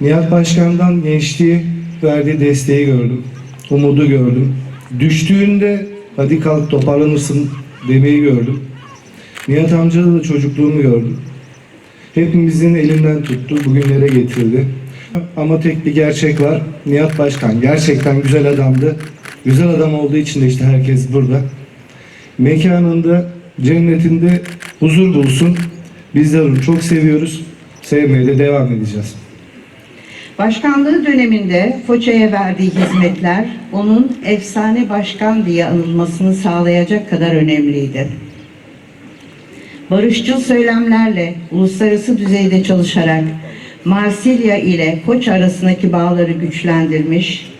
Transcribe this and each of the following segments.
Nihat Başkan'dan gençliği verdiği desteği gördüm. Umudu gördüm. Düştüğünde hadi kalk toparlanırsın demeyi gördüm. Nihat amcada da çocukluğumu gördüm. Hepimizin elinden tuttu, bugünlere getirdi. Ama tek bir gerçek var. Nihat Başkan gerçekten güzel adamdı. Güzel adam olduğu için de işte herkes burada. Mekanında, cennetinde huzur bulsun. Bizler onu çok seviyoruz. Sevmeye de devam edeceğiz. Başkanlığı döneminde Foça'ya verdiği hizmetler onun efsane başkan diye anılmasını sağlayacak kadar önemliydi. Barışçıl söylemlerle uluslararası düzeyde çalışarak Marsilya ile Foç arasındaki bağları güçlendirmiş,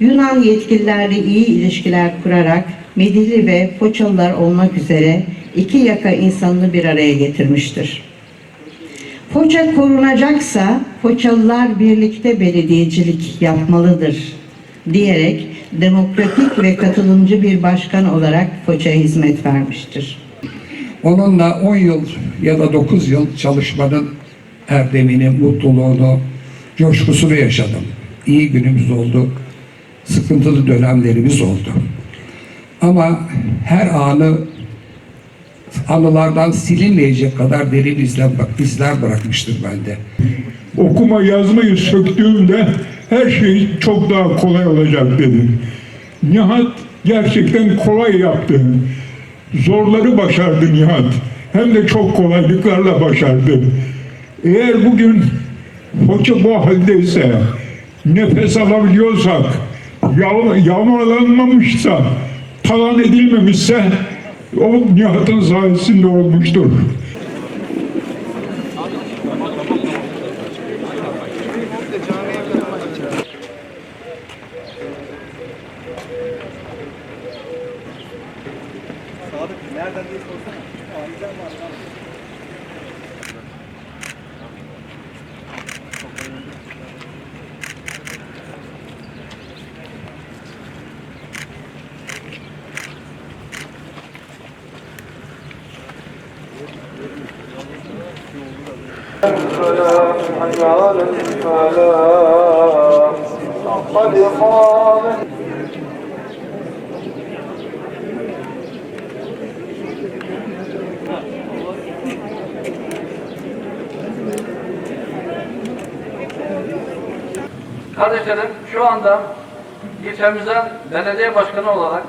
Yunan yetkililerle iyi ilişkiler kurarak Midilli ve Foçalılar olmak üzere iki yaka insanını bir araya getirmiştir. Foça korunacaksa Foçalılar birlikte belediyecilik yapmalıdır diyerek demokratik ve katılımcı bir başkan olarak Foça'ya hizmet vermiştir. Onunla 10 yıl ya da 9 yıl çalışmanın erdemini, mutluluğunu, coşkusunu yaşadım. İyi günümüz oldu, sıkıntılı dönemlerimiz oldu. Ama her anı anılardan silinmeyecek kadar derin izler, izler bırakmıştır bende. okuma yazmayı söktüğümde her şey çok daha kolay olacak dedim. Nihat gerçekten kolay yaptı. Zorları başardı Nihat. Hem de çok kolaylıklarla başardı. Eğer bugün Foça bu haldeyse, nefes alabiliyorsak, yağ- yağmalanmamışsa, talan edilmemişse o Nihat'ın sayesinde olmuştur. Sadık nereden Kardeşlerim şu anda ilçemizden belediye başkanı olarak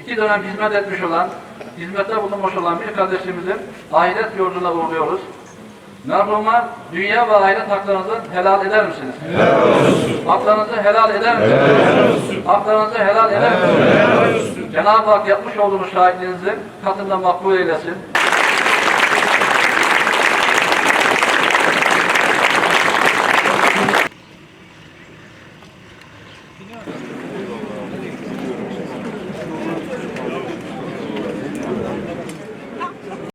iki dönem hizmet etmiş olan, hizmette bulunmuş olan bir kardeşimizin ahiret yurduna uğruyoruz. Merhuma dünya ve ahiret haklarınızı helal eder misiniz? Helal olsun. Haklarınızı helal eder misiniz? Helal olsun. Haklarınızı helal eder misiniz? Helal olsun. Cenab-ı Hak yapmış olduğunuz şahitliğinizi katında makbul eylesin. Biliyor musun?